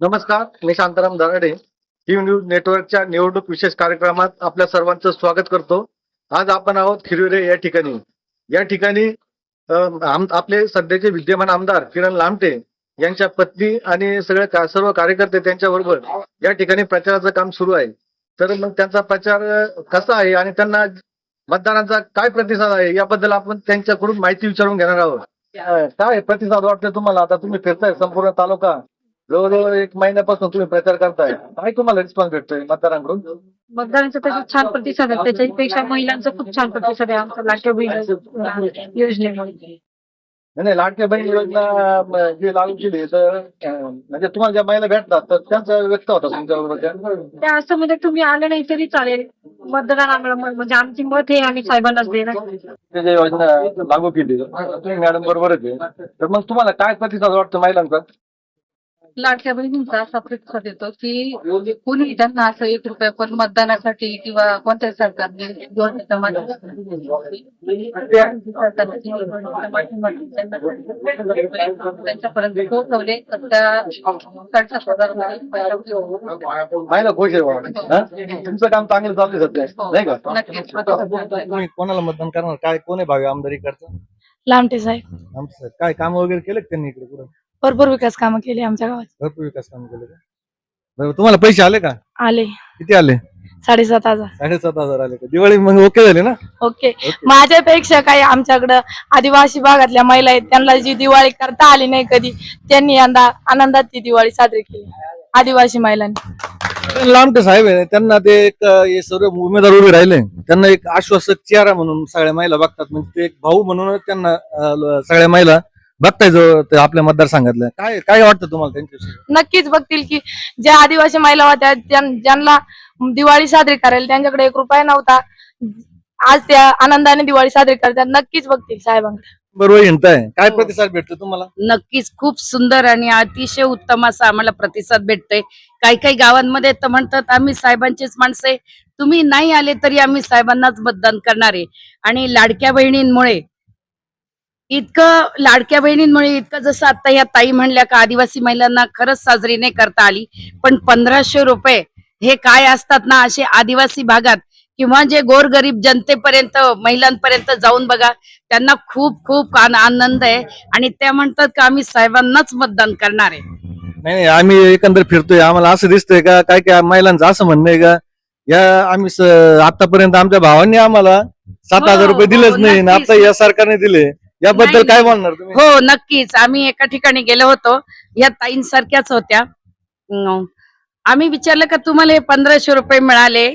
नमस्कार मी Shantaram Darade. TV news नेटवर्कच्या निवडणूक विशेष कार्यक्रमात आपल्या सर्वांचं स्वागत करतो. आज आपण आहोत खिरविरे या ठिकाणी. या ठिकाणी आपले सध्याचे विद्यमान आमदार किरण लामटे यांच्या पत्नी आणि सगळे का- सर्व कार्यकर्ते त्यांच्याबरोबर या ठिकाणी प्रचाराचं काम सुरू आहे. तर मग त्यांचा प्रचार कसा आहे आणि त्यांना मतदारांचा काय प्रतिसाद आहे याबद्दल आपण त्यांच्याकडून माहिती विचारून घेणार आहोत. काय प्रतिसाद वाटते तुम्हाला? आता तुम्ही फिरताय संपूर्ण तालुका. जवळजवळ एक महिन्यापासून तुम्ही प्रचार करताय. काय तुम्हाला रिस्पॉन्स भेटतोय मतदारांकडून? मतदारांचा त्याच्यात छान प्रतिसाद आहे. त्याच्यापेक्षा महिलांचा खूप छान प्रतिसाद आहे आमच्या लाटक्या बहीण योजनेमुळे. नाही, नाही लाडक्या बहीण योजना जी लागू केली तर अं, म्हणजे तुम्हाला ज्या महिला भेटतात तर त्यांचा व्यक्त होता तुमच्याबरोबर त्या. असं म्हणजे तुम्ही आले नाही तरी चालेल. मतदार आम्हाला म्हणजे आमची मत हे आम्ही साहेबांनाच देणार. ते जे योजना लागू केली तुम्ही मॅडम बरोबरच आहे. तर मग तुम्हाला काय प्रतिसाद वाटतो महिलांचा? लाडक्या बहिणींचा असा प्रतिसाद येतो की कुणी त्यांना असं एक रुपया पण मतदानासाठी किंवा कोणत्या सरकारने त्यांच्यापर्यंत पोहोचवले खुश आहे हा? तुमचं काम चांगलं चालू सध्या. नाही का? कोणाला मतदान करणार? काय कोण आहे भावी आमदारी करता लामटे साहेब आमचं काय काम वगैरे केले त्यांनी इकडे पुढे? भरपूर विकास कामं केली आमच्या गावात. भरपूर विकास काम केले का? बरं, तुम्हाला पैसे आले का? आले. किती आले? साडेसात हजार. साडेसात हजार आले का? दिवाळी मग ओके झाली ना? ओके. माझ्यापेक्षा काही आमच्याकडं आदिवासी भागातल्या महिला आहेत त्यांना जी दिवाळी करता आली नाही कधी त्यांनी यंदा आनंदात ती दिवाळी साजरी केली. आदिवासी महिलांनी. लांबटे साहेब आहे त्यांना ते एक अं, हे सर्व उमेदवार उभे राहिले. त्यांना एक आश्वासक चेहरा म्हणून सगळ्या महिला बघतात. म्हणजे ते एक भाऊ म्हणूनच त्यांना अं, ल- सगळ्या महिला बघताय जो ते आपल्या मतदारसंघातल्या काय काय वाटतं तुम्हाला त्यांच्याविषयी? नक्कीच बघतील की ज्या आदिवासी महिला होत्या त्यां- ज्यांना दिवाळी साजरी करायला त्यांच्याकडे एक रुपया नव्हता आज त्या आनंदाने दिवाळी साजरी करतात. नक्कीच बघतील साहेबांकडे. बरोबर हिंडताय काय हो. प्रतिसाद भेटतो तुम्हाला? नक्कीच खूप सुंदर आणि अतिशय उत्तम असा आम्हाला प्रतिसाद भेटतोय. काही काही गावांमध्ये तर म्हणतात आम्ही साहेबांचेच माणसं आहे. तुम्ही नाही आले तरी आम्ही साहेबांनाच मतदान करणार आहे. आणि लाडक्या बहिणींमुळे इतकं लाडक्या बहिणींमुळे इतकं जसं आता या ताई म्हणल्या का आदिवासी महिलांना खरंच साजरी नाही करता आली. पण पंधराशे रुपये हे काय असतात ना असे आदिवासी भागात किंवा जे गोरगरीब जनतेपर्यंत महिलांपर्यंत जाऊन बघा त्यांना खूप खूप आन- आनंद आहे. आणि त्या म्हणतात का आम्ही साहेबांनाच मतदान करणार आहे. नाही नाही, आम्ही एकंदर फिरतोय. आम्हाला असं दिसतंय का काय काय महिलांचं असं म्हणणं आहे का? या आम्ही आतापर्यंत आमच्या भावांनी आम्हाला सात हो, हजार रुपये हो, दिलेच नाही आणि नक्कीच. आता या सरकारने दिले. याबद्दल काय. बोलणार तुम्ही? हो नक्कीच. आम्ही एका ठिकाणी गेलो होतो. या ताईंसारख्याच होत्या. अं, आम्ही विचारलं का तुम्हाला हे पंधराशे रुपये मिळाले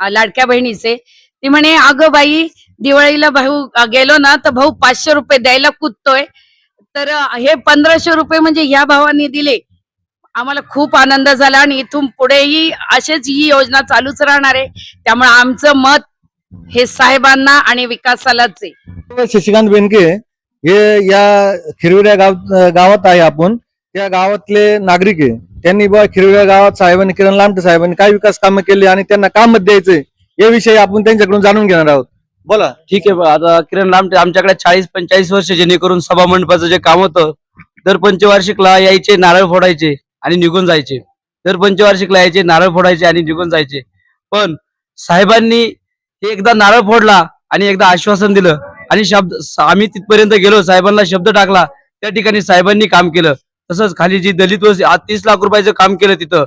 अं, लाडक्या बहिणीचे? ती म्हणे अगं बाई दिवाळीला भाऊ अं, गेलो ना तर भाऊ पाचशे रुपये द्यायला कुदतोय. तर अं, हे पंधराशे रुपये म्हणजे या भावाने दिले. आम्हाला खूप आनंद झाला आणि इथून पुढेही अशीच ही योजना चालूच राहणार आहे. त्यामुळे आमचं मत हे साहेबांना आणि विकासालाच आहे शशिकांत बेनके हे या खिरविऱ्या गाव गावात आहे आपण. त्या गावातले नागरिक आहे. त्यांनी बा खिरविऱ्या गावात साहेबांनी किरण लामटे साहेबांनी काय विकास कामं केली आणि त्यांना काम मत द्यायचंय? याविषयी आपण त्यांच्याकडून जाणून घेणार आहोत. बोला. ठीक आहे. आता किरण लांबटे आमच्याकडे चाळीस पंचेचाळीस वर्ष जेणेकरून सभा मंडपाचं जे काम होतं दर पंचवार्षिकला यायचे नारळ फोडायचे आणि निघून जायचे. दर पंचवार्षिकला यायचे नारळ फोडायचे आणि निघून जायचे. पण साहेबांनी एकदा नारळ फोडला आणि एकदा आश्वासन दिलं. आणि शब्द आम्ही तिथपर्यंत गेलो साहेबांना शब्द टाकला. त्या ठिकाणी साहेबांनी काम केलं. तसंच खाली जी दलित वस्ती आज तीस लाख रुपयाचं काम केलं तिथं.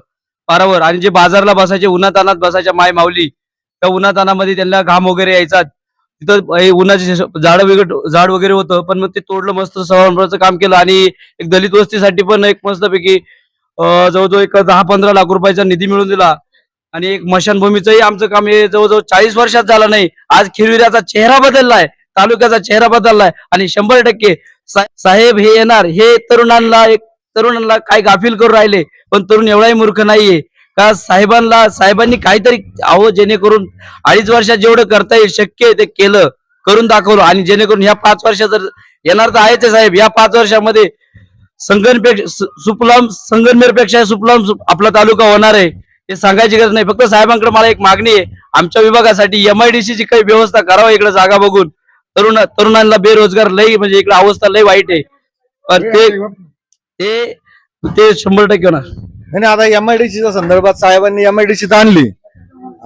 पारावर. आणि जे बाजारला बसायचे उन्हातानात बसायच्या माय माऊली त्या उन्हातानामध्ये त्यांना घाम वगैरे यायचा तिथं उन्हाचे झाड वगैरे झाड वगैरे होतं पण मग ते तोडलं मस्त सभामंडळाचं काम केलं. आणि एक दलित वस्तीसाठी पण एक मस्तपैकी जवळजवळ एक दहा पंधरा लाख रुपयाचा निधी मिळून दिला. आणि एक मशानभूमीचंही आमचं काम हे जवळजवळ चाळीस वर्षात झालं नाही. आज खिरविऱ्याचा चेहरा बदललाय तालुक्याचा चेहरा बदललाय आणि शंभर टक्के सा- साहेब हे येणार. हे तरुणांना एक तरुणांना काय गाफील करून राहिले पण तरुण एवढाही मूर्ख नाहीये. का साहेबांना साहेबांनी काहीतरी अहो जेणेकरून अडीच वर्षात जेवढं करता येईल शक्य आहे ते केलं करून दाखवलं. आणि जेणेकरून ह्या पाच वर्षात जर येणार तर आहेच साहेब. या पाच वर्षामध्ये संगनपेक्षा सुपलाम संगनमेरपेक्षा सुपलाम सु- आपला तालुका होणार आहे. हे सांगायची गरज नाही. फक्त साहेबांकडे मला एक मागणी आहे. आमच्या विभागासाठी एमआयडीसी ची काही व्यवस्था करावं इकडे जागा बघून. तरुण तरुणांना बेरोजगार लई म्हणजे इकडे अवस्था लई वाईट आहे. पण ते ते शंभर टक्के होणार. आणि आता एमआयडीसीच्या संदर्भात साहेबांनी एमआयडीसी आणली.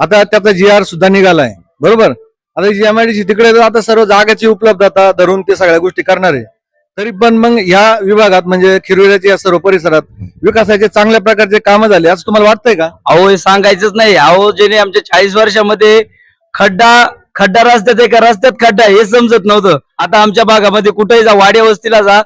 आता त्याचा जी आर सुद्धा निघालाय. बरोबर? आता जी एमआयडीसी तिकडे तर आता सर्व जागेची उपलब्धता धरून ते सगळ्या गोष्टी करणार आहे. तरी पण मग ह्या विभागात म्हणजे खिरविल्याच्या या सर्व परिसरात विकासाचे चांगल्या प्रकारचे कामं झाले. असं तुम्हाला वाटतंय का? अहो हे सांगायचंच नाही. अहो ज्याने आमच्या चाळीस वर्षामध्ये खड्डा खड्डा रस्त्यात आहे का रस्त्यात खड्डा हे समजत नव्हतं. आता आमच्या भागामध्ये कुठेही जा वाड्या वस्तीला जा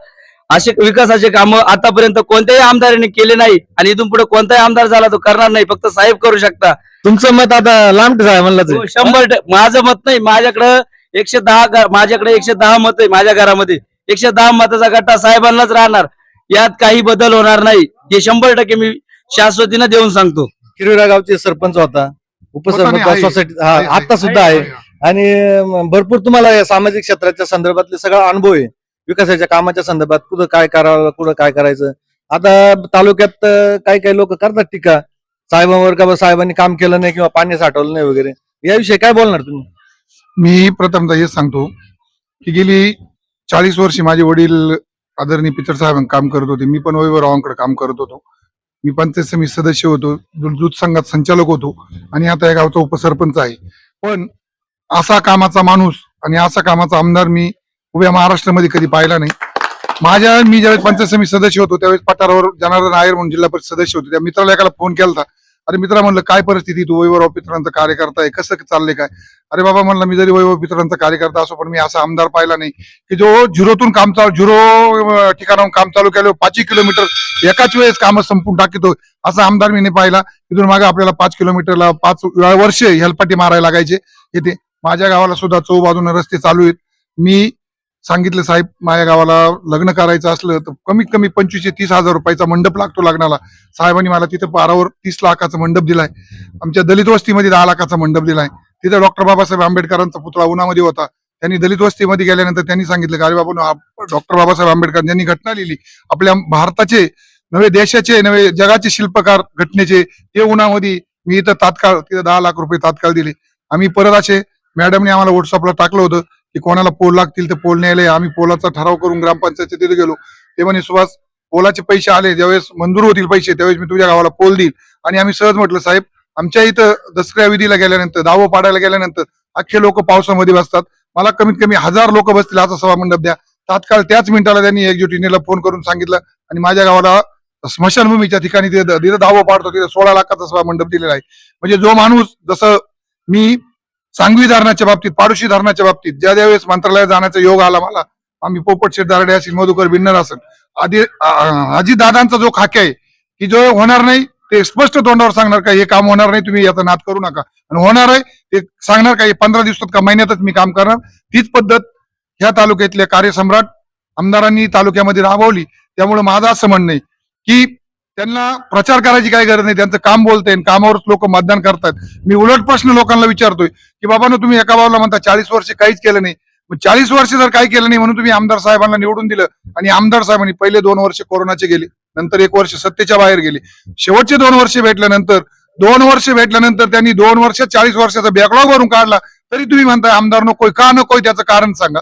असे विकासाचे कामं आतापर्यंत कोणत्याही आमदारांनी केले नाही आणि इथून पुढे कोणताही आमदार झाला तो करणार नाही. फक्त साहेब करू शकता. तुमचं मत आता लांब आहे. हो, शंभर. माझं मत नाही. माझ्याकडं एकशे दहा ग- माझ्याकडे एकशे दहा मत आहे माझ्या घरामध्ये. एकशे दहा मताचा गट्टा साहेबांनाच राहणार. यात काही बदल होणार नाही. हे शंभर टक्के मी शाश्वतीनं देऊन सांगतो. खिरविरा गावचे सरपंच होता. उपसरपंच. सोसायटी हा. आता सुद्धा आहे आणि भरपूर तुम्हाला या सामाजिक क्षेत्राच्या संदर्भातले सगळा अनुभव आहे. विकासाच्या कामाच्या संदर्भात कुठं काय करावं कुठं काय करायचं. आता तालुक्यात काही काही लोक करतात टीका. साहेबांवर का बा साहेबांनी काम केलं नाही किंवा पाणी साठवलं नाही वगैरे. याविषयी काय बोलणार तुम्ही? मी प्रथमतः हेच सांगतो की गेली चाळीस वर्षी माझे वडील आदरणीय पितर साहेब काम करत होते. मी पण वैभवरावांकडे काम करत होतो. मी पंचायत समिती सदस्य होतो. दूध दूध संघात संचालक होतो. आणि आता या गावचा उपसरपंच आहे. पण असा कामाचा माणूस आणि असा कामाचा आमदार मी उभ्या महाराष्ट्रामध्ये कधी पाहिला नाही. माझ्या मी ज्यावेळेस पंचायत समिती सदस्य होतो त्यावेळेस पठारावर जनार्दन आयर म्हणून जिल्हा परिषद सदस्य होते. त्या मित्राला एकाला फोन केला अरे मित्रा म्हणलं काय परिस्थिती तू वैभव पित्रांचा कार्यकर्ता आहे. कसं चाललंय काय? अरे बाबा म्हणलं मी जरी वैभव पित्रांचा कार्यकर्ता असो पण मी असा आमदार पाहिला नाही की जो झिरोतून काम चालू झिरो ठिकाणाहून काम चालू केलं पाचही किलोमीटर एकाच वेळेस काम संपून टाकतो असा आमदार मी नाही पाहिला. तिथून मागे आपल्याला पाच किलोमीटरला पाच वर्ष हेलपाटी मारायला लागायचे. येते माझ्या गावाला सुद्धा चौ बाजूने रस्ते चालू आहेत. मी सांगितलं साहेब माझ्या गावाला लग्न करायचं असलं तर कमीत कमी पंचवीस ते तीस हजार रुपयाचा मंडप लागतो लग्नाला. साहेबांनी मला तिथं पारावर तीस लाखाचा मंडप दिलाय. आमच्या दलित वस्तीमध्ये दहा लाखाचा मंडप दिलाय. तिथं डॉक्टर बाबासाहेब आंबेडकरांचा पुतळा उन्हामध्ये होता. त्यांनी दलित वस्तीमध्ये गेल्यानंतर त्यांनी सांगितलं की अरे बाबा डॉक्टर बाबासाहेब आंबेडकर यांनी घटना लिहिली. आपल्या भारताचे नवे देशाचे नवे जगाचे शिल्पकार घटनेचे ते उन्हामध्ये मी इथं तात्काळ तिथं दहा लाख रुपये तात्काळ दिले. आम्ही परत असे मॅडमने आम्हाला व्हॉट्सअपला टाकलं होतं. की कोणाला पोल लागतील ते पोल न्यायला आम्ही पोलाचा ठराव करून ग्रामपंचायत तिथे गेलो. ते म्हणे सुभाष पोलाचे पैसे आले ज्यावेळेस मंजूर होतील पैसे त्यावेळेस मी तुझ्या गावाला पोल देईल. आणि आम्ही सहज म्हटलं साहेब आमच्या इथं दसऱ्या विधीला गेल्यानंतर दावं पाडायला गेल्यानंतर अख्खे लोक पावसामध्ये बसतात. मला कमीत कमी हजार लोक बसतील असा सभा मंडप द्या. तात्काळ त्याच मिनिटाला त्यांनी एकजुटीनेला फोन करून सांगितलं आणि माझ्या गावाला स्मशानभूमीच्या ठिकाणी तिथे तिथं दावं पाडतो तिथे सोळा लाखाचा सभा मंडप दिलेला आहे. म्हणजे जो माणूस जसं मी सांगवी धरणाच्या बाबतीत पाडोशी धरणाच्या बाबतीत ज्या ज्यावेळेस मंत्रालयात जाण्याचा योग आला मला आम्ही पोपट शेठ दारडे असेल मधुकर बिन्नर असेल आधी आजी दादांचा जो खाके आहे की जो होणार नाही ते स्पष्ट तोंडावर सांगणार का हे काम होणार नाही तुम्ही याचा नाद करू नका. आणि होणार आहे ते सांगणार का हे पंधरा दिवसात का महिन्यातच मी काम करणार. तीच पद्धत ह्या तालुक्यातल्या कार्यसम्राट आमदारांनी तालुक्यामध्ये राबवली. त्यामुळे माझं असं म्हणणं आहे की त्यांना प्रचार करायची काही गरज नाही. त्यांचं काम बोलते कामावरच लोक मतदान करतात. मी उलट प्रश्न लोकांना विचारतोय की बाबांनो तुम्ही एका बाजूला म्हणता चाळीस वर्ष काहीच केलं नाही. मग चाळीस वर्ष जर काही केलं नाही म्हणून तुम्ही आमदार साहेबांना निवडून दिलं आणि आमदार साहेबांनी पहिले दोन वर्ष कोरोनाचे गेले नंतर एक वर्ष सत्तेच्या बाहेर गेले. शेवटचे दोन वर्ष भेटल्यानंतर दोन वर्ष भेटल्यानंतर त्यांनी दोन वर्ष चाळीस वर्षाचा बॅकलॉग भरून काढला. तरी तुम्ही म्हणताय आमदार नकोय का नकोय त्याचं कारण सांगा.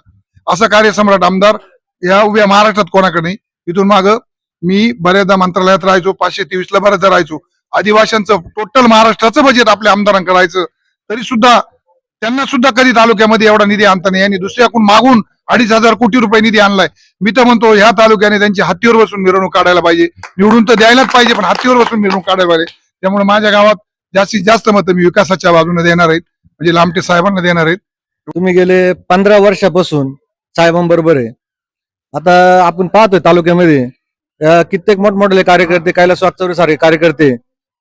असं कार्यसम्राट आमदार या उभ्या महाराष्ट्रात कोणाकडे नाही. इथून मागं मी बऱ्याचदा मंत्रालयात राहायचो पाचशे तेवीसला बऱ्याचदा राहायचो. आदिवाशांचं टोटल महाराष्ट्राचं बजेट आपल्या आमदारांकडे राहायचं. तरी सुद्धा त्यांना सुद्धा कधी तालुक्यामध्ये एवढा निधी आणता नाही. यांनी दुसऱ्याकडून मागून अडीच हजार कोटी रुपये निधी आणलाय. मी तर म्हणतो ह्या तालुक्याने त्यांची हत्तीवर बसून मिरवणूक काढायला पाहिजे. निवडून तर द्यायलाच पाहिजे पण हत्तीवर बसून मिरवणूक काढायला पाहिजे. त्यामुळे माझ्या गावात जास्तीत जास्त मतं मी विकासाच्या बाजूने देणार आहेत. म्हणजे लांबटे साहेबांना देणार आहेत. तुम्ही गेले पंधरा वर्षापासून साहेबांबरोबर आहे. आता आपण पाहतोय तालुक्यामध्ये कित्येक मोठमोठे कार्यकर्ते कैलास वागचौरे सारखे कार्यकर्ते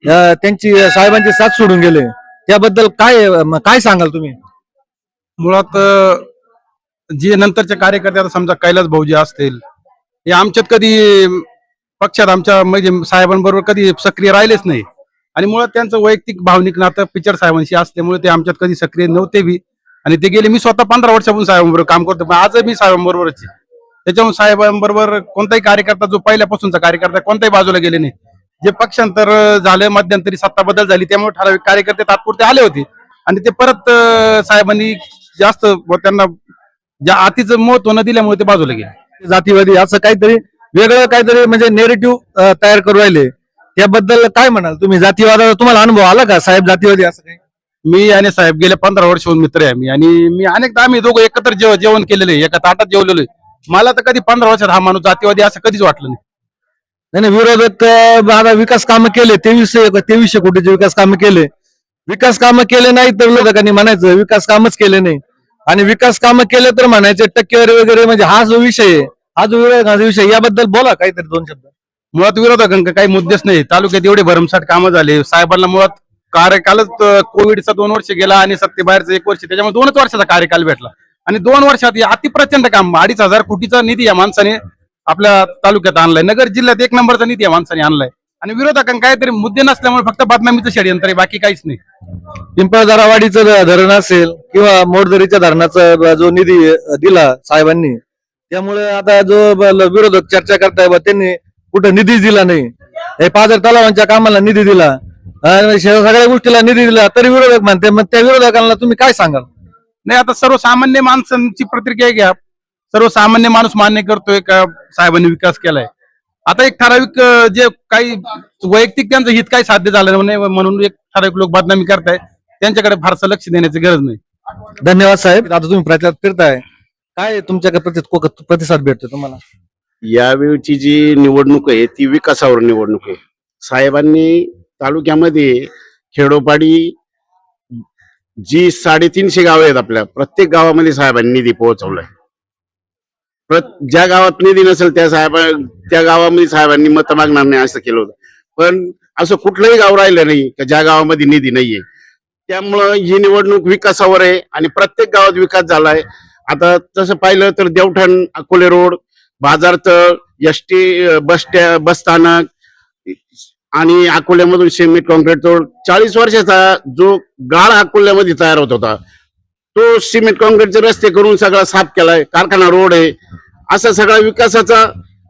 त्यांची साहेबांची साथ सोडून गेले. त्याबद्दल काय काय सांगाल तुम्ही? मुळात जे नंतरचे कार्यकर्ते आता समजा कैलास भाऊजी असतील हे आमच्यात कधी पक्षात आमच्या म्हणजे साहेबांबरोबर कधी सक्रिय राहिलेच नाही. आणि मुळात त्यांचं वैयक्तिक भावनिक नातं पिक्चर साहेबांशी असल्यामुळे ते आमच्यात कधी सक्रिय नव्हते बी. आणि ते गेले मी स्वतः पंधरा वर्षापासून साहेबांबरोबर काम करतो पण आज मी साहेबांबरोबरच आहे. त्याच्यामुळे साहेबांबरोबर कोणताही कार्यकर्ता जो पहिल्यापासूनचा कार्यकर्ता कोणत्याही बाजूला गेले नाही. जे पक्षांतर झालं मध्यंतरी सत्ता बदल झाली त्यामुळे ठराविक कार्यकर्ते तात्पुरते आले होते. आणि ते परत साहेबांनी जास्त त्यांना ज्या आतीचं महत्त्व न दिल्यामुळे ते बाजूला गेले. जातीवादी असं काहीतरी वेगळं काहीतरी म्हणजे नेरेटिव्ह तयार करू राहिले. त्याबद्दल काय म्हणाल तुम्ही? जातीवादाचा तुम्हाला अनुभव आला का? साहेब जातीवादी असं काही? मी आणि साहेब गेले पंधरा वर्ष होऊन मित्र आहे मी. आणि मी अनेकदा आम्ही दोघं एकत्र जेव जेवण केलेलं एका ताटात जेवलेलो मला तर कधी पंधरा वर्षात हा माणूस जातीवादी असं कधीच वाटलं नाही. नाही नाही, विरोधक आता विकास कामं केले तेवीसशे तेवीसशे कोटीचे विकास कामं केले? विकास कामं केले नाही तर विरोधकांनी म्हणायचं विकास कामच केले नाही. आणि विकास कामं केले तर म्हणायचे टक्केवारी वगैरे म्हणजे हा जो विषय आहे हा जो विरोधकांचा विषय याबद्दल बोला काहीतरी दोन शब्द. मुळात विरोधकांका काही मुद्देच नाही. तालुक्यात एवढे भरमसाठ कामं झाले. साहेबांना मुळात कार्यकालच कोविडचा दोन वर्ष गेला आणि सत्तेबाहेरचं एक वर्ष त्याच्यामुळे दोनच वर्षाचा कार्यकाल भेटला. आणि दोन वर्षात अतिप्रचंड काम अडीच हजार कोटीचा निधी या माणसाने आपल्या तालुक्यात आणलाय. नगर जिल्ह्यात एक नंबरचा निधी या माणसाने आणलाय. आणि विरोधकांना काहीतरी मुद्दे नसल्यामुळे फक्त बदनामीचं षडयंत्र आहे बाकी काहीच नाही. पिंपळदारावाडीचं धरण असेल किंवा मोडदरीच्या धरणाचा जो निधी दिला साहेबांनी त्यामुळे आता जो विरोधक चर्चा करताय बा त्यांनी कुठं निधीच दिला नाही. हे पाझर तलावांच्या कामाला निधी दिला. सगळ्या गोष्टीला निधी दिला तरी विरोधक म्हणते मग त्या विरोधकांना तुम्ही काय सांगाल? नाही आता सर्वसामान्य माणसांची प्रतिक्रिया घ्या. सर्वसामान्य माणूस मान्य करतोय का साहेबांनी विकास केलाय? आता एक ठराविक जे काही वैयक्तिक त्यांचं हित काही साध्य झालं नाही म्हणून एक ठराविक लोक बदनामी करताय त्यांच्याकडे फारसं लक्ष देण्याची गरज नाही. धन्यवाद साहेब. आता तुम्ही प्रचारात फिरताय. काय तुमच्याकडे प्रतिसाद भेटतो तुम्हाला? यावेळची जी निवडणूक आहे ती विकासावर निवडणूक आहे. साहेबांनी तालुक्यामध्ये खेडोपाडी जी साडेतीनशे गावं आहेत आपल्या प्रत्येक गावामध्ये साहेबांनी निधी पोहोचवलाय. ज्या गावात निधी नसेल त्या साहेब त्या गावामध्ये साहेबांनी मत मागणार नाही असं केलं होतं. पण असं कुठलंही गाव राहिलं नाही का ज्या गावामध्ये निधी नाहीये. त्यामुळं ही निवडणूक विकासावर आहे आणि प्रत्येक गावात विकास झालाय. आता तसं पाहिलं तर देवठण अकोले रोड बाजारतळ एस टी बस स्टॅ बस स्थानक आणि अकोल्यामधून सिमेंट कॉन्क्रीट रोड चाळीस वर्षाचा जो गाळ अकोल्यामध्ये तयार होत होता तो सिमेंट कॉन्क्रीटचे रस्ते करून सगळा साफ केलाय कारखाना रोड आहे. असा सगळा विकासाचा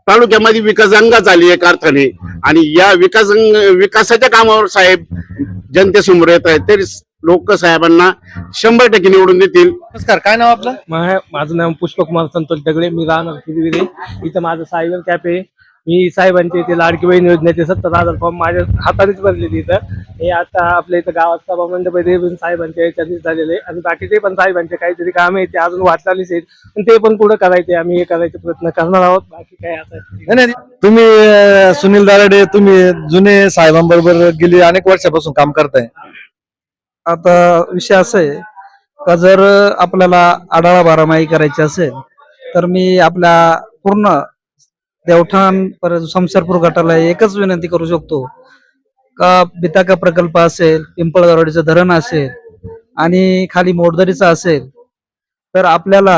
तालुक्यामध्ये विकास अंगाच आली आहे अर्थाने आणि या विकास विकासाच्या कामावर साहेब जनतेसमोर येत आहेत. तरी लोक साहेबांना शंभर टक्के निवडून देतील. नमस्कार काय नाव आपलं? माझं नाव पुष्पकुमार संतोष दगडे. मी राहणार इथं माझं सायबर कॅप आहे. मी साहेबांचे ते लाडकी बहीण योजनेचे सत्तर हजार फॉर्म माझ्या हातानेच भरलेले इथं. हे आता आपल्या इथं गावात सभा मंडप आहे ते पण साहेबांच्या याच्यानेच झालेले आहे. आणि बाकीचे पण साहेबांचे काहीतरी काम आहे ते अजून वाटचालीच आहेत. पण ते पण पुढे करायचे आम्ही हे करायचे प्रयत्न करणार आहोत. बाकी काय आता नाही, तुम्ही सुनील दाराडे तुम्ही जुने साहेबांबरोबर गेली अनेक वर्षापासून काम करताय. आता विषय असा आहे का जर आपल्याला आढावा बारामाही करायची असेल तर मी आपल्या पूर्ण देवठाण परत शमशेरपूर गटाला एकच विनंती करू शकतो. का बिताका प्रकल्प असेल पिंपळगावडीचं धरण असेल आणि खाली मोडदरीचं असेल तर आपल्याला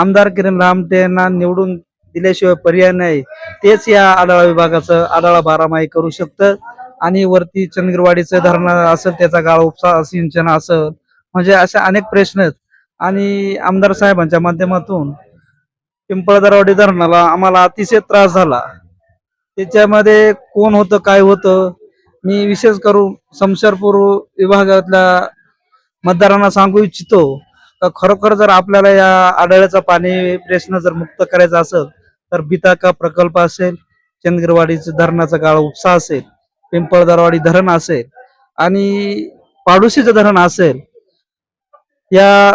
आमदार किरण रामटे यांना निवडून दिल्याशिवाय पर्याय नाही. तेच या आढळा विभागाचं आढळा बारामाही करू शकतं. आणि वरती चंद्रवाडीचं धरण असेल त्याचा गाळ उपसा सिंचन असेल म्हणजे असे अनेक प्रश्न आहेत. आणि आमदार साहेबांच्या माध्यमातून पिंपळदरवाडी धरणाला आम्हाला अतिशय त्रास झाला. त्याच्यामध्ये कोण होतं काय होतं मी विशेष करून समशरपूर विभागातल्या मतदारांना सांगू इच्छितो का खरोखर जर आपल्याला या आढळ्याचा पाणी प्रश्न जर मुक्त करायचा असेल तर बिताका प्रकल्प असेल चंद्रवाडीचं धरणाचा गाळ उपसा असेल पिंपळदरवाडी धरण असेल आणि पाडोशीचं धरण असेल या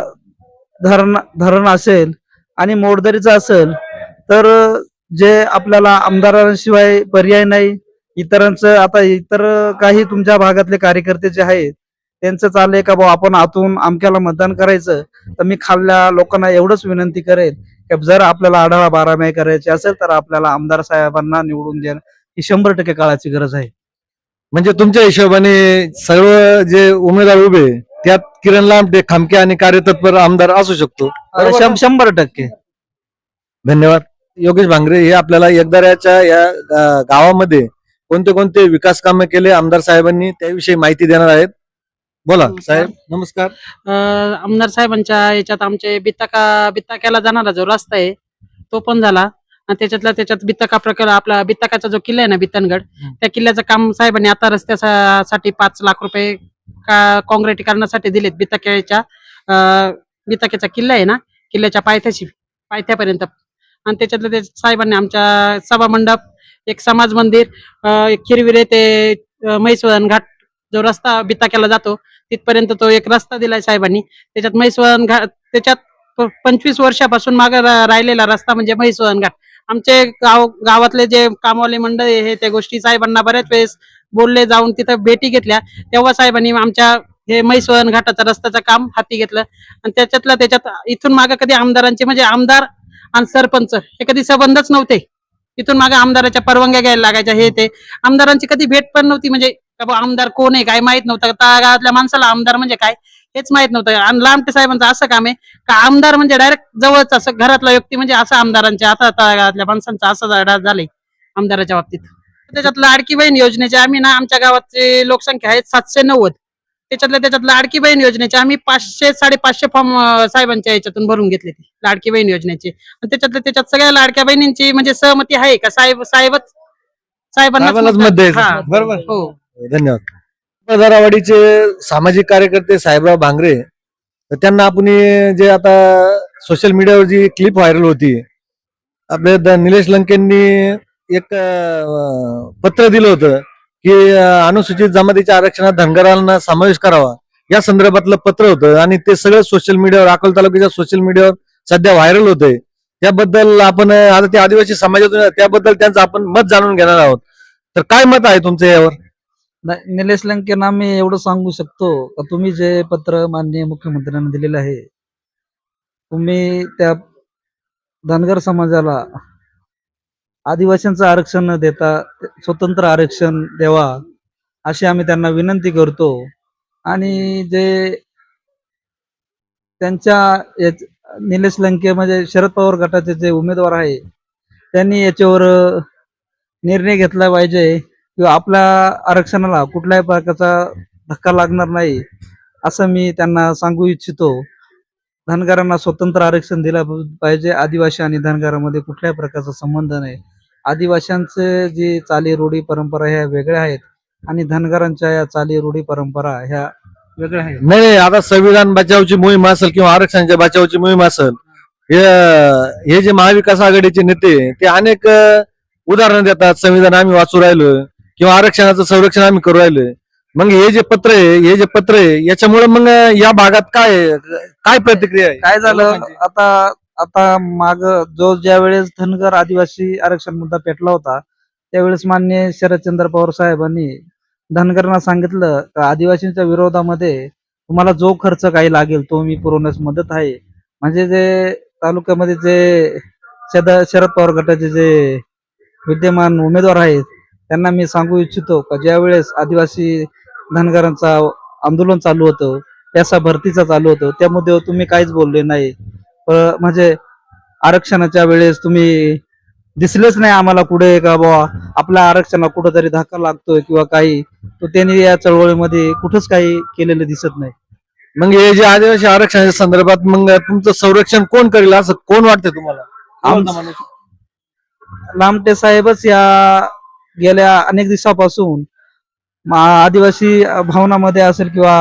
धरण धरण असेल आणि मोडदरीचं असेल तर जे आपल्याला आमदारांशिवाय पर्याय नाही इतरांचं आता इतर काही तुमच्या भागातले कार्यकर्ते जे आहेत त्यांचं चाललंय का भाऊ आपण आतून अमक्याला मतदान करायचं तर मी खाल्ल्या लोकांना एवढंच विनंती करेल की जर आपल्याला आढावा बारामाही करायची असेल तर आपल्याला आमदार साहेबांना निवडून देणं ही शंभर टक्के काळाची गरज आहे. म्हणजे तुमच्या हिशोबाने सर्व जे उमेदवार उभे त्यात किरण लांबटे खामके आणि कार्यतत्पर आमदार असू शकतो. शं- शंभर टक्के. धन्यवाद. योगेश भांगरे हे आपल्याला एकदाऱ्याच्या या अ, गावामध्ये कोणते कोणते विकास कामे केले आमदार साहेबांनी त्याविषयी माहिती देणार आहेत. बोला साहेब नमस्कार. अं, आमदार साहेबांच्या याच्यात आमचे बित्ताका बित्ताक्याला जाणारा जो रस्ता आहे तो पण झाला. आणि त्याच्यातला त्याच्यात बित्ताका प्रकल्प आपला बित्ताकाचा जो किल्ला आहे ना बित्तनगड त्या किल्ल्याचं काम साहेबांनी आता रस्त्यासाठी पाच लाख रुपये का काँक्रिटीकरणासाठी दिलेत बित्ताक्याच्या अं, बित्ताक्याचा किल्ला आहे ना किल्ल्याच्या पायथ्याशी पायथ्यापर्यंत. आणि त्याच्यातलं ते साहेबांनी आमच्या सभा मंडप एक समाज मंदिर एक खिरविरे ते अं, घाट जो रस्ता बिताक्याला जातो तिथपर्यंत तो एक रस्ता दिलाय साहेबांनी. त्याच्यात म्हैसवळण घाट त्याच्यात पंचवीस वर्षापासून माग राहिलेला रस्ता म्हणजे म्हैसवळण घाट. आमचे गाव गावातले जे कामवाले मंडळी हे त्या गोष्टी साहेबांना बऱ्याच वेळेस बोलले जाऊन तिथं भेटी घेतल्या. तेव्हा साहेबांनी आमच्या हे म्हैसवळण घाटाचं रस्त्याचं काम हाती घेतलं. आणि त्याच्यातलं त्याच्यात इथून मागे कधी आमदारांचे म्हणजे आमदार आणि सरपंच हे कधी संबंधच नव्हते. इथून मागे आमदाराच्या परवानग्या घ्यायला लागायच्या हे ते. आमदारांची कधी भेट पण नव्हती म्हणजे आमदार कोण आहे काय माहीत नव्हतं. त्या गावातल्या माणसाला आमदार म्हणजे काय हेच माहीत नव्हतं. आणि लांबटे साहेबांचं असं काम आहे का आमदार म्हणजे डायरेक्ट जवळच असं घरातला व्यक्ती म्हणजे असं आमदारांच्या आता त्या गावातल्या माणसांचं असं झाडा- झालंय आमदाराच्या बाबतीत. त्याच्यात लाडकी बहीण योजनेचे आम्ही ना आमच्या गावाची लोकसंख्या आहे सातशे नव्वद. त्याच्यातल्या त्याच्यात लाडकी बहीण योजनेचे आम्ही पाचशे साडेपाचशे फॉर्म साहेबांच्या याच्यातून भरून घेतले ते लाडकी बहीण योजनेचे आणि त्याच्यातल्या त्याच्यात सगळ्या लाडक्या बहिणींची म्हणजे सहमती आहे का साहेब साहेबच. हा. बरोबर. हो धन्यवाद दरावाडीचे सामाजिक कार्यकर्ते साहेबराव भांगरे तर त्यांना आपण जे आता सोशल मीडियावर जी क्लिप व्हायरल होती आपले द- निलेश लंकेंनी एक पत्र दिलं होतं की अनुसूचित जमातीच्या आरक्षणात धनगरांना समावेश करावा. या संदर्भातलं पत्र होतं आणि ते सगळं सोशल मीडियावर अकोला तालुक्याच्या सोशल मीडियावर सध्या व्हायरल होतंय. त्याबद्दल आपण आता ते आदिवासी समाजातून त्याबद्दल त्यांचं आपण मत जाणून घेणार आहोत. तर काय मत आहे तुमचं यावर? नाही, निलेश लंकेना मी एवढं सांगू शकतो का? तुम्ही जे पत्र माननीय मुख्यमंत्र्यांना दिलेलं आहे तुम्ही त्या धनगर समाजाला आदिवासींचं आरक्षण न देता स्वतंत्र आरक्षण द्यावा अशी आम्ही त्यांना विनंती करतो. आणि जे त्यांच्या निलेश लंके म्हणजे शरद पवार गटाचे जे उमेदवार आहे त्यांनी याच्यावर निर्णय घेतला पाहिजे. किंवा आपल्या आरक्षणाला कुठल्याही प्रकारचा धक्का लागणार नाही असं मी त्यांना सांगू इच्छितो. धनगरांना स्वतंत्र आरक्षण दिला पाहिजे. आदिवासी आणि धनगरामध्ये कुठल्याही प्रकारचा संबंध नाही. आदिवासींचे जी चाली रूढी परंपरा ह्या वेगळ्या आहेत आणि धनगरांच्या या चाली रूढी परंपरा ह्या वेगळ्या आहेत. नाही नाही आता संविधान बचावची मोहीम असेल किंवा आरक्षणाच्या बचावची मोहीम असेल हे हे जे महाविकास आघाडीचे नेते ते अनेक उदाहरण देतात संविधान आम्ही वाचू राहिलो किंवा आरक्षणाचं संरक्षण आम्ही करू राहिलोय. मग हे जे पत्र आहे हे जे पत्र आहे याच्यामुळे मग या भागात काय? काय प्रतिक्रिया आहे? काय झालं? आता आता माग जो ज्या वेळेस धनगर आदिवासी आरक्षण मुद्दा पेटला होता त्यावेळेस मान्य शरदचंद्र पवार साहेबांनी धनगरांना सांगितलं का आदिवासींच्या विरोधामध्ये तुम्हाला जो खर्च काही लागेल तो मी पुरवण्यास मदत आहे. म्हणजे जे तालुक्यामध्ये जे शद शरद पवार गटाचे जे विद्यमान उमेदवार आहेत त्यांना मी सांगू इच्छितो का ज्या वेळेस आदिवासी धनगरांचा आंदोलन चालू होतं त्याचा भरतीचा चालू होतो त्या मुद्द्यावर तुम्ही काहीच बोलले नाही. म्हणजे आरक्षणाच्या वेळेस तुम्ही दिसलेच नाही आम्हाला कुठे का बाबा आपल्या आरक्षणाला कुठंतरी धक्का लागतोय किंवा काही. तो त्यांनी या चळवळीमध्ये कुठंच काही केलेलं दिसत नाही. मग हे जे आदिवासी आरक्षणाच्या संदर्भात मग तुमचं संरक्षण कोण करेल असं कोण वाटतं तुम्हाला? लामटे साहेबच या गेल्या अनेक दिवसापासून मा- आदिवासी भवनामध्ये असेल किंवा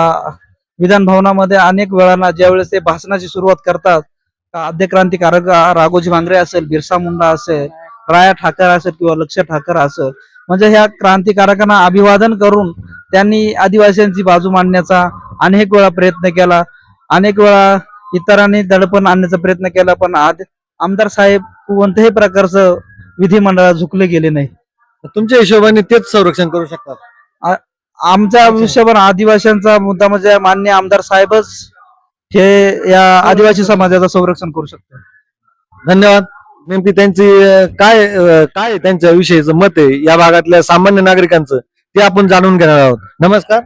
विधान भवनामध्ये अनेक वेळांना ज्यावेळेस ते भाषणाची सुरुवात करतात आद्य क्रांतिकारक राघोजी भांगरे असेल बिरसा मुंडा असेल राया ठाकर असेल किंवा लक्ष ठाकर असेल म्हणजे ह्या क्रांतिकारकांना अभिवादन करून त्यांनी आदिवासींची बाजू मांडण्याचा अनेक वेळा प्रयत्न केला अनेक वेळा इतरांनी दडपण आणण्याचा प्रयत्न केला पण आज आमदार साहेब कोणत्याही प्रकारचं विधिमंडळात झुकले गेले नाही. तुमच्या हिशोबाने तेच संरक्षण करू शकतात. आमच्या आयुष्यभर आदिवासींचा मुद्दा म्हणजे मान्य आमदार साहेबच हे या आदिवासी समाजाचं संरक्षण करू शकतात. धन्यवाद. नेमकी त्यांची काय काय त्यांच्या विषयीचं मत आहे? या भागातल्या सामान्य नागरिकांचं ते आपण जाणून घेणार आहोत. नमस्कार.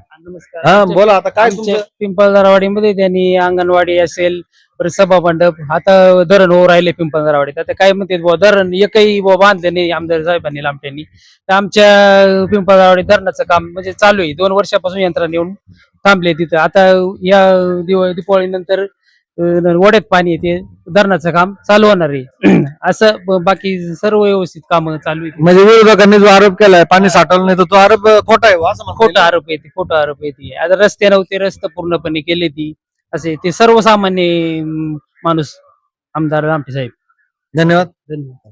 हा बोला आता काय तुमचं? पिंपळदरावाडीमध्ये त्यांनी अंगणवाडी असेल परत सभा मंडप आता धरण हो राहिले पिंपळदरावाडीत आता काय म्हणते बुवा धरण एकही बुवा बांधले नाही आमदार साहेबांनी लामट्यांनी तर आमच्या पिंपळदरावाडी धरणाचं काम म्हणजे चालू आहे. दोन वर्षापासून यंत्रणा येऊन थांबले तिथं. आता या दिवाळी दीपावळीनंतर ओढ्यात पाणी येते धरणाचं काम चालू होणार आहे. असं बाकी सर्व व्यवस्थित काम चालू आहे म्हणजे विरोधकांनी जो आरोप केलाय पाणी साठवलं नाही तर तो आरोप खोटा आहे खोटा आरोप येते खोटा आरोप येते आता रस्ते नव्हते रस्ते पूर्णपणे केले ती. असे ते सर्वसामान्य माणूस आमदार रामटे साहेब. धन्यवाद धन्यवाद